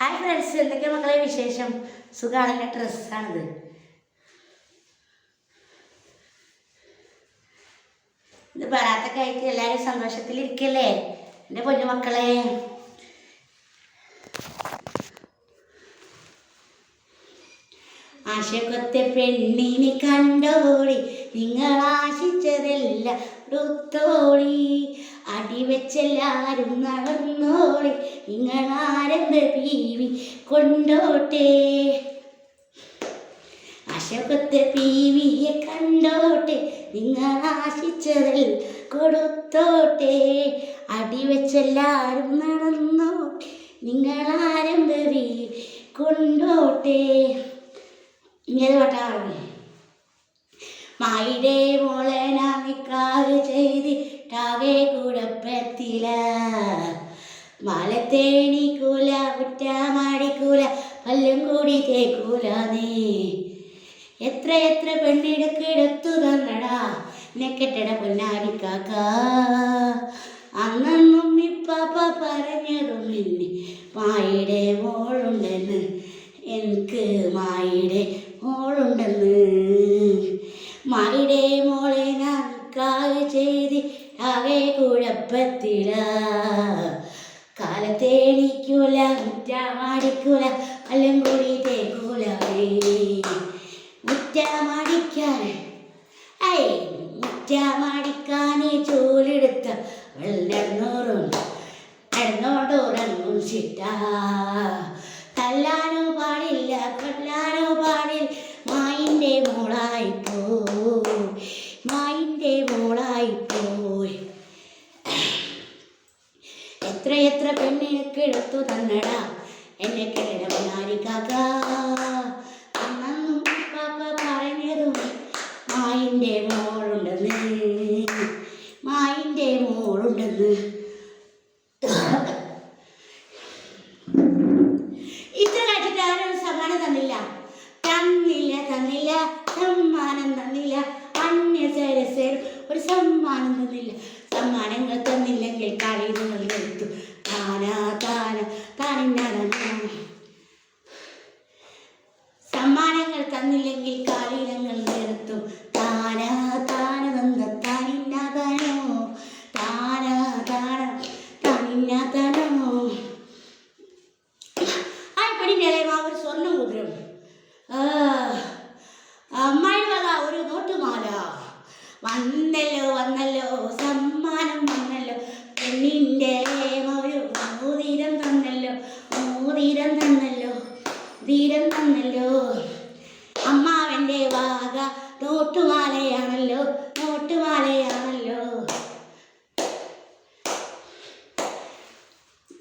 Hi friends എന്തൊക്കെ മക്കളെ വിശേഷം? സുഖമാണല്ലേ ഡ്രസ്സാണിത്. ഇത് ബറാത്തൊക്കെ ആയിട്ട് എല്ലാവരും സന്തോഷത്തിലിരിക്കല്ലേ? എന്റെ പൊന്നു മക്കളെ. ആശകൊത്തെ പെണ്ണിനെ കണ്ടോടി നിങ്ങൾ ആശിച്ചതെല്ലാം ടുത്തോളി അടിവെച്ചെല്ലാരും നടന്നോളി. നിങ്ങൾ ആരെന്ത് പീവി കൊണ്ടോട്ടെ? അശോകത്തെ പീവിയെ കണ്ടോട്ടെ. നിങ്ങൾ ആശിച്ചതിൽ കൊടുത്തോട്ടെ. അടിവെച്ചെല്ലാരും നടന്നോട്ടെ. ആരെന്ത് പീവി കൊണ്ടോട്ടെ? ഇങ്ങനെ പാട്ടാണ്. മായിടെ മോളെ നാമിക്കാറ് ചെയ്തിട്ടാകെ കുഴപ്പത്തില മലത്തേണിക്കൂല കുറ്റാമാടിക്കൂല പല്ലും കൂടി തേക്കൂല നീ എത്ര എത്ര പെണ്ണിടക്കിടത്തു തന്നടാ നെക്കെട്ടട പൊന്നാരിക്കാക്ക അന്നും ഇപ്പാപ്പ പറഞ്ഞതും നിന്നെ മായിടെ മോളുണ്ടെന്ന്. എനിക്ക് മായിടെ മോളുണ്ടെന്ന്. മായിടെ മോളെ ഞാൻ ചെയ്ത് ആകെ കുഴപ്പത്തില. കാലത്തേണിക്കൂല മുറ്റമാടിക്കൂല അല്ലും കൂടി തേക്കൂല മുറ്റാമാടിക്കാൻ ഐ മുറ്റാമാടിക്കാൻ ചൂലെടുത്ത വെള്ളന്നൂറും നടന്നോണ്ടുറങ്ങും ചിട്ട തല്ലാനോ പാടില്ല കൊല്ലാനോ പാടില്ല മായിന്റെ മോളായി പോയി മായിന്റെ മോളായി പോയി എത്ര എത്ര പെണ്ണിനൊക്കെ എടുത്തു തന്നടാ എന്നെ കിടവനാരിക്കാക്ക അന്നും പാപ്പ പറഞ്ഞതും മായിന്റെ മോളുണ്ടെന്ന് മായിന്റെ മോളുണ്ടെന്ന്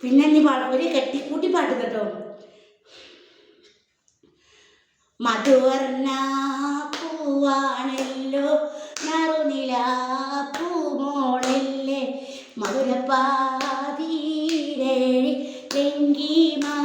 പിന്നെ നീ ഒരു കെട്ടിക്കൂട്ടി പാട്ട് കേട്ടോ. മധുവർണ പൂവാണല്ലോ നറുനില പൂമോളല്ലേ മധുരപ്പാതീരേഴി തെങ്കിമാ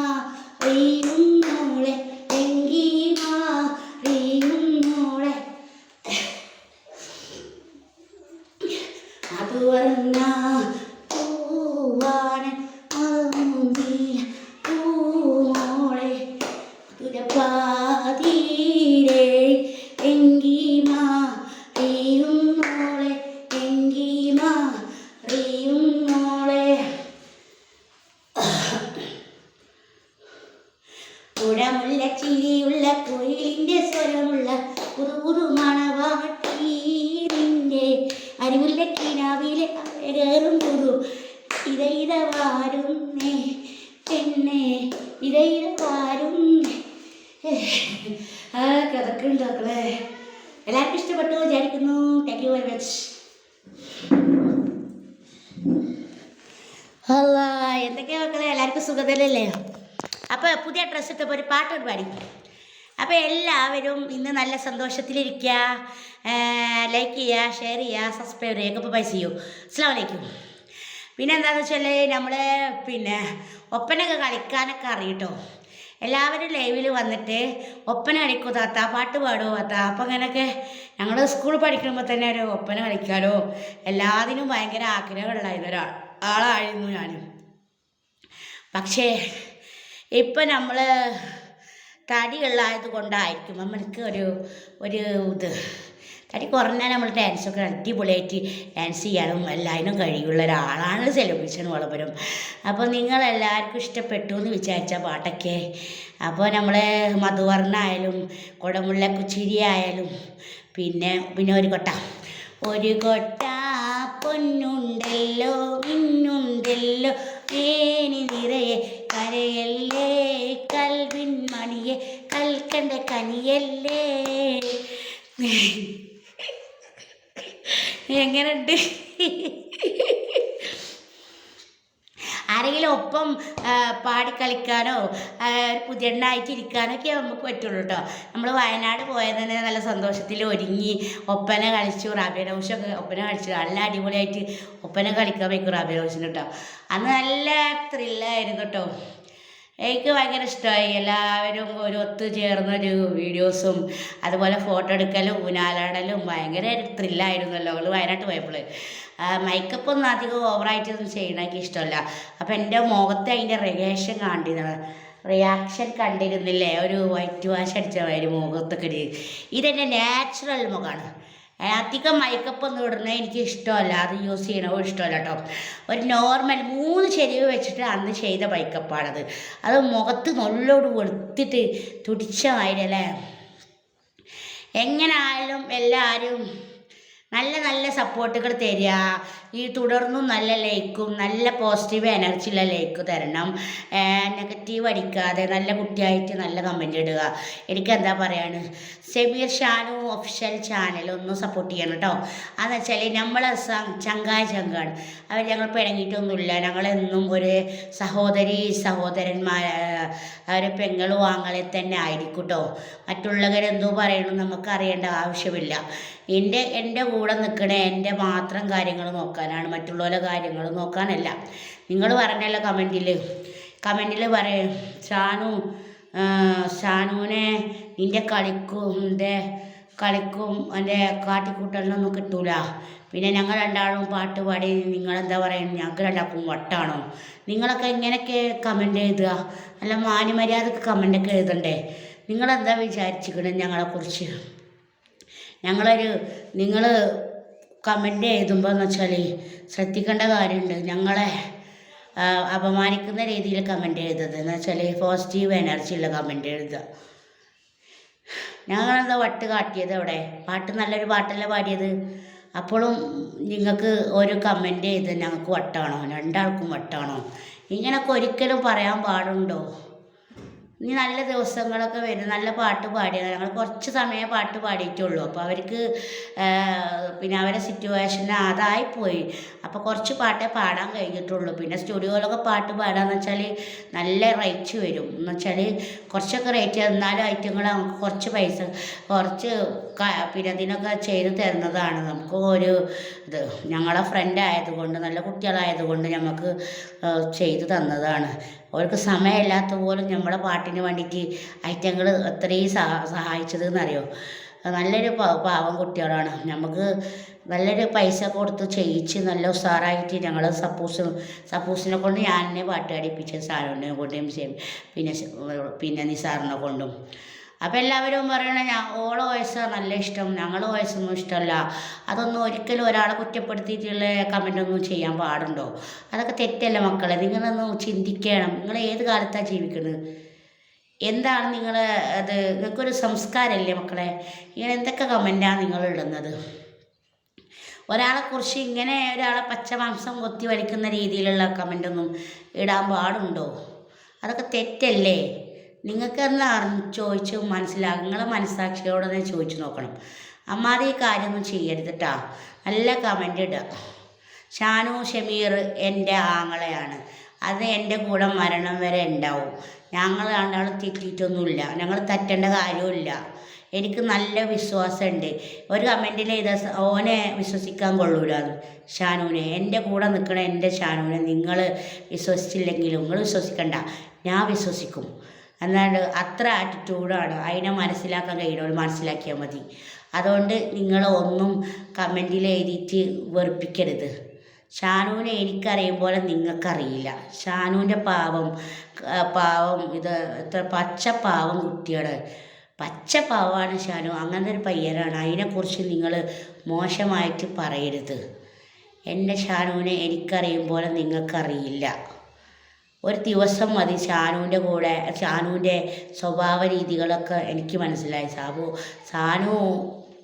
ഇത വാരുന്നേ ആ കഥക്ക് ഉണ്ടാക്കളെ. എല്ലാവർക്കും ഇഷ്ടപ്പെട്ടു വിചാരിക്കുന്നു. താങ്ക് യു വെരി മച്ച് അല്ല എന്തൊക്കെയാ മക്കളെ? എല്ലാവർക്കും സുഖതല്ലേ അപ്പോൾ പുതിയ ഡ്രസ്സ് ഇട്ടപ്പോൾ ഒരു പാട്ടോട് പാടി. അപ്പോൾ എല്ലാവരും ഇന്ന് നല്ല സന്തോഷത്തിലിരിക്കുക ലൈക്ക് ചെയ്യുക ഷെയർ ചെയ്യുക സബ്സ്ക്രൈബ് ചെയ്യുക ഇപ്പോൾ പൈസ ചെയ്യൂ. അസ്സാം വലൈക്കും പിന്നെ എന്താണെന്ന് വെച്ചാൽ നമ്മൾ പിന്നെ ഒപ്പനൊക്കെ കളിക്കാനൊക്കെ അറിയട്ടോ. എല്ലാവരും ലൈവിൽ വന്നിട്ട് ഒപ്പന കളിക്കൂ താത്ത പാട്ട് പാടുമോ താത്ത. അപ്പം അങ്ങനെയൊക്കെ ഞങ്ങൾ സ്കൂളിൽ പഠിക്കുമ്പോൾ തന്നെ ഒരു ഒപ്പന കളിക്കാനോ എല്ലാത്തിനും ഭയങ്കര ആഗ്രഹമുള്ളായിരുന്നു ഒരാൾ. ആളായിരുന്നു ഞാൻ പക്ഷേ ഇപ്പം നമ്മൾ തടിയുള്ളായത് കൊണ്ടായിരിക്കും നമ്മൾക്ക് ഒരു ഒരു ഇത്. തടി കുറഞ്ഞാൽ നമ്മൾ ഡാൻസൊക്കെ അടിപൊളിയായിട്ട് ഡാൻസ് ചെയ്യാനും എല്ലാവരും കഴിയുള്ള ഒരാളാണ് സെലിബ്രേഷൻ വളപുരം അപ്പോൾ നിങ്ങളെല്ലാവർക്കും ഇഷ്ടപ്പെട്ടു എന്ന് വിചാരിച്ച പാട്ടൊക്കെ. അപ്പോൾ നമ്മളെ മധുവർണായാലും കുടമുള്ള കുച്ചിരി ആയാലും പിന്നെ പിന്നെ ഒരു കൊട്ട. ഒരു കൊട്ട പൊന്നുണ്ടല്ലോ മിന്നുണ്ടല്ലോ ഏനി നിറയെ കരയല്ലേ കൽവിൻ മണിയെ കൽക്കണ്ട കനിയല്ലേ. എങ്ങനെയുണ്ട്? ആരെങ്കിലും ഒപ്പം പാടി കളിക്കാനോ ആ, ഒരു പുതിയണ്ണായിട്ട് ഇരിക്കാനോ ഒക്കെ നമുക്ക് പറ്റുള്ളൂ കേട്ടോ നമ്മൾ വയനാട് പോയത് തന്നെ നല്ല സന്തോഷത്തിൽ ഒരുങ്ങി ഒപ്പന കളിച്ചു റാബിയ റൗഷൊക്കെ ഒപ്പന കളിച്ചു. നല്ല അടിപൊളിയായിട്ട് ഒപ്പന കളിക്കാൻ വയ്ക്കും റാബിയ റൗഷിന് കേട്ടോ അന്ന് നല്ല ത്രില്ലായിരുന്നു കേട്ടോ എനിക്ക് ഭയങ്കര ഇഷ്ടമായി എല്ലാവരും ഒരു ഒത്തു ചേർന്നൊരു വീഡിയോസും അതുപോലെ ഫോട്ടോ എടുക്കലും ഊനാലാടലും ഭയങ്കര ത്രില്ലായിരുന്നല്ലോ അവൾ വയനാട്ട് പോയപ്പോൾ മേക്കപ്പ് ഒന്നും അധികം ഓവറായിട്ടൊന്നും ചെയ്യണ എനിക്ക് ഇഷ്ടമല്ല. അപ്പം എന്റെ മുഖത്ത് അതിന്റെ റിയാക്ഷൻ കണ്ടിരുന്നു റിയാക്ഷൻ കണ്ടിരുന്നില്ലേ? ഒരു വൈറ്റ് വാഷ് അടിച്ച മാതിരി മുഖത്തൊക്കെ ഇതെന്റെ നാച്ചുറൽ മുഖമാണ് അധികം മൈക്കപ്പ് ഒന്നും ഇടുന്നത് എനിക്ക് ഇഷ്ടമല്ല അത് യൂസ് ചെയ്യണോ ഇഷ്ടമല്ല കേട്ടോ ഒരു നോർമൽ മൂന്ന് ചെരിവ് വെച്ചിട്ട് അന്ന് ചെയ്ത മയക്കപ്പാണത് അത് മുഖത്ത് നല്ലോട് വെളുത്തിട്ട് തുടിച്ച എങ്ങനെ ആയാലും എല്ലാവരും നല്ല നല്ല സപ്പോർട്ടുകൾ തരിക. ഈ തുടർന്നും നല്ല ലൈക്കും നല്ല പോസിറ്റീവ് എനർജി ഉള്ള ലൈക്ക് തരണം. നെഗറ്റീവ് അടിക്കാതെ നല്ല കുട്ടിയായിട്ട് നല്ല കമന്റ് ഇടുക. എനിക്ക് എന്താ പറയാണ്? സെമീർ ഷാനു ഒഫീഷ്യൽ ചാനൽ ഒന്ന് സപ്പോർട്ട് ചെയ്യണം കേട്ടോ അതെന്ന് വെച്ചാൽ നമ്മൾ ചങ്കായ ചങ്കാണ്. അവർ ഞങ്ങൾ പിണങ്ങിയിട്ടൊന്നുമില്ല ഞങ്ങളെന്നും ഒരു സഹോദരി സഹോദരന്മാർ അവരെ പെങ്ങളും ആങ്ങളെ തന്നെ ആയിരിക്കും കേട്ടോ മറ്റുള്ളവരെന്തോ പറയണം നമുക്ക് അറിയേണ്ട ആവശ്യമില്ല. എന്റെ എന്റെ കൂടെ നിൽക്കണ എന്റെ മാത്രം കാര്യങ്ങൾ നോക്കാനാണ് മറ്റുള്ളവരെ കാര്യങ്ങൾ നോക്കാനല്ല. നിങ്ങൾ പറഞ്ഞല്ലോ കമന്റിൽ. കമന്റിൽ പറയും ഷാനു ഷാനുവിനെ നിന്റെ കളിക്കും എന്റെ കളിക്കും എന്റെ കാട്ടിക്കൂട്ടലിനൊന്നും കിട്ടൂല. പിന്നെ ഞങ്ങൾ രണ്ടാളും പാട്ട് പാടി നിങ്ങളെന്താ പറയുന്നത്? ഞങ്ങൾക്ക് രണ്ടാൾക്കും വട്ടാണോ? നിങ്ങളൊക്കെ ഇങ്ങനെയൊക്കെ കമന്റ് എഴുതുക? നല്ല മാന്യമര്യാദക്ക് കമന്റൊക്കെ എഴുതണ്ടേ? നിങ്ങളെന്താ വിചാരിച്ചിരിക്കണത് ഞങ്ങളെക്കുറിച്ച്? ഞങ്ങളൊരു നിങ്ങൾ കമന്റ് എഴുതുമ്പോൾ എന്ന് വെച്ചാൽ ശ്രദ്ധിക്കേണ്ട കാര്യമുണ്ട്. ഞങ്ങളെ അപമാനിക്കുന്ന രീതിയിൽ കമന്റ് എഴുതുന്നത് എന്ന് വെച്ചാൽ പോസിറ്റീവ് എനർജി ഉള്ള കമന്റ് എഴുതുക. ഞങ്ങളെന്താ വട്ട് കാട്ടിയത് അവിടെ? പാട്ട് നല്ലൊരു പാട്ടല്ലേ പാടിയത്? അപ്പോഴും നിങ്ങൾക്ക് ഒരു കമന്റ് ചെയ്ത് ഞങ്ങൾക്ക് വട്ടാണോ? രണ്ടാൾക്കും വട്ടാണോ? ഇങ്ങനൊക്കെ ഒരിക്കലും പറയാൻ പാടുണ്ടോ? ഇനി നല്ല ദിവസങ്ങളൊക്കെ വരും നല്ല പാട്ട് പാടിയത് ഞങ്ങൾ കുറച്ച് സമയം പാട്ട് പാടിയിട്ടുള്ളൂ. അപ്പോൾ അവർക്ക് പിന്നെ അവരെ സിറ്റുവേഷൻ അതായിപ്പോയി അപ്പോൾ കുറച്ച് പാട്ടേ പാടാൻ കഴിഞ്ഞിട്ടുള്ളൂ. പിന്നെ സ്റ്റുഡിയോയിലൊക്കെ പാട്ട് പാടാന്ന് വെച്ചാൽ നല്ല റേറ്റ് വരും. എന്ന് വെച്ചാൽ കുറച്ചൊക്കെ റേറ്റ് എന്നാലും ഐറ്റങ്ങൾ കുറച്ച് പൈസ കുറച്ച് പിന്നെ ഇതിനൊക്കെ ചെയ്ത് തരുന്നതാണ്. നമുക്ക് ഒരു ഇത് ഞങ്ങളെ ഫ്രണ്ട് ആയതുകൊണ്ട് നല്ല കുട്ടികളായതുകൊണ്ട് നമുക്ക് ചെയ്തു തന്നതാണ്. അവർക്ക് സമയമില്ലാത്ത പോലും നമ്മളെ പാട്ടിന് വേണ്ടിയിട്ട് ഐറ്റങ്ങൾ അത്രയും സഹ സഹായിച്ചത് എന്നറിയോ നല്ലൊരു പാവം കുട്ടികളാണ്. നമുക്ക് നല്ലൊരു പൈസ കൊടുത്ത് ചെയ്യിച്ച് നല്ല ഉഷാറായിട്ട് ഞങ്ങൾ സപ്പോസ് സപ്പോസിനെ കൊണ്ട് ഞാൻ തന്നെ പാട്ട് പഠിപ്പിച്ച സാറിനെ കൊണ്ടും പിന്നെ പിന്നെ നിസാറിനെ കൊണ്ടും. അപ്പം എല്ലാവരും പറയണേ ഞാൻ ഓളെ വയസ്സ് നല്ല ഇഷ്ടം ഞങ്ങൾ വയസ്സൊന്നും ഇഷ്ടമല്ല അതൊന്നും ഒരിക്കലും ഒരാളെ കുറ്റപ്പെടുത്തിയിട്ടുള്ള കമന്റൊന്നും ചെയ്യാൻ പാടുണ്ടോ? അതൊക്കെ തെറ്റല്ല മക്കളെ? നിങ്ങളൊന്ന് ചിന്തിക്കണം. നിങ്ങൾ ഏത് കാലത്താണ് ജീവിക്കുന്നത് എന്താണ് നിങ്ങൾ അത് നിങ്ങൾക്കൊരു സംസ്കാരമല്ലേ മക്കളെ? ഇങ്ങനെ എന്തൊക്കെ കമന്റാണ് നിങ്ങൾ ഇടുന്നത്? ഒരാളെക്കുറിച്ച് ഇങ്ങനെ ഒരാളെ പച്ചമാംസം കൊത്തി വലിക്കുന്ന രീതിയിലുള്ള കമന്റൊന്നും ഇടാൻ പാടുണ്ടോ? അതൊക്കെ തെറ്റല്ലേ? നിങ്ങൾക്ക് എന്ന് അറിഞ്ഞ് ചോദിച്ച് മനസ്സിലാകും നിങ്ങളെ മനസ്സാക്ഷിയോടെ തന്നെ ചോദിച്ചു നോക്കണം. അമ്മാതി ഈ കാര്യമൊന്നും ചെയ്യരുത് കേട്ടോ നല്ല കമന്റ് ഇടുക ഷാനു ഷമീർ എന്റെ ആങ്ങളെയാണ്. അത് എന്റെ കൂടെ മരണം വരെ ഉണ്ടാവും. ഞങ്ങൾ രണ്ടാളും തെറ്റിയിട്ടൊന്നുമില്ല. ഞങ്ങൾ തെറ്റേണ്ട കാര്യമില്ല എനിക്ക് നല്ല വിശ്വാസമുണ്ട്. ഒരു കമന്റിൽ ചെയ്ത ഓനെ വിശ്വസിക്കാൻ കൊള്ളൂല ഷാനുവിനെ എന്റെ കൂടെ നിൽക്കണ എന്റെ ഷാനുവിനെ നിങ്ങൾ വിശ്വസിച്ചില്ലെങ്കിലും നിങ്ങൾ വിശ്വസിക്കണ്ട. ഞാൻ വിശ്വസിക്കും. എന്നാണ് അത്ര ആറ്റിറ്റ്യൂഡാണ് അതിനെ മനസ്സിലാക്കാൻ കഴിയുന്നവർ മനസ്സിലാക്കിയാൽ മതി. അതുകൊണ്ട് നിങ്ങൾ ഒന്നും കമന്റിൽ എഴുതിയിട്ട് വെറുപ്പിക്കരുത്. ഷാനുവിനെ എനിക്കറിയും പോലെ നിങ്ങൾക്കറിയില്ല. ഷാനുവിന്റെ പാവം പാവം ഇത് എത്ര പച്ച പാവം കുട്ടിയാണ് പച്ച പാവമാണ് ഷാനു. അങ്ങനത്തെ ഒരു പയ്യനാണ്. അതിനെക്കുറിച്ച് നിങ്ങൾ മോശമായിട്ട് പറയരുത്. എന്റെ ഷാനുവിനെ എനിക്കറിയും പോലെ നിങ്ങൾക്കറിയില്ല. ഒരു ദിവസം മതി ഷാനുവിന്റെ കൂടെ ഷാനുവിന്റെ സ്വഭാവ രീതികളൊക്കെ എനിക്ക് മനസ്സിലായി. സാബു ഷാനു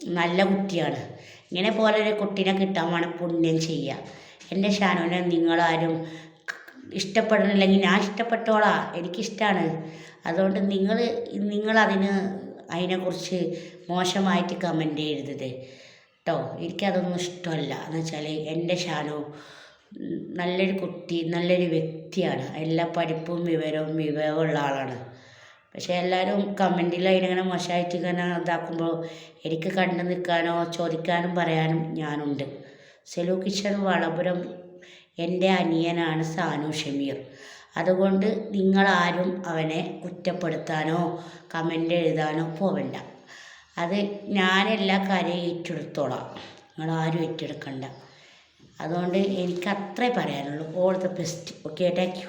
നല്ല കുട്ടിയാണ്. ഇങ്ങനെ പോലെ ഒരു കുട്ടീനെ കിട്ടാൻ വേണം പുണ്യം ചെയ്യുക എന്റെ ഷാനുവിനെ നിങ്ങളാരും ഇഷ്ടപ്പെടണില്ലെങ്കിൽ ഞാൻ ഇഷ്ടപ്പെട്ടോളാം. എനിക്കിഷ്ടമാണ് അതുകൊണ്ട് നിങ്ങൾ നിങ്ങളതിന് അതിനെക്കുറിച്ച് മോശമായിട്ട് കമന്റ് ചെയ്യരുത് കേട്ടോ എനിക്കതൊന്നും ഇഷ്ടമല്ല. എന്ന് വെച്ചാൽ എന്റെ ഷാനു നല്ലൊരു കുട്ടി നല്ലൊരു വ്യക്തിയാണ്. എല്ലാ പഠിപ്പും വിവരവും വിവേകമുള്ള ആളാണ്. പക്ഷേ എല്ലാവരും കമന്റിൽ അതിനങ്ങനെ മോശമായിട്ട് ഇങ്ങനെ ഇതാക്കുമ്പോൾ എനിക്ക് കണ്ടു നിൽക്കാനോ ചോദിക്കാനും പറയാനും ഞാനുണ്ട്. സെലു കിഷൻ വളപുരം എന്റെ അനിയനാണ് സാനു ഷമീർ. അതുകൊണ്ട് നിങ്ങളാരും അവനെ കുറ്റപ്പെടുത്താനോ കമന്റ് എഴുതാനോ പോവണ്ട. അത് ഞാൻ എല്ലാ കാര്യവും ഏറ്റെടുത്തോളാം. നിങ്ങളാരും ഏറ്റെടുക്കണ്ട. അതുകൊണ്ട് എനിക്ക് അത്രേ പറയാനുള്ളൂ. All the best okay thank you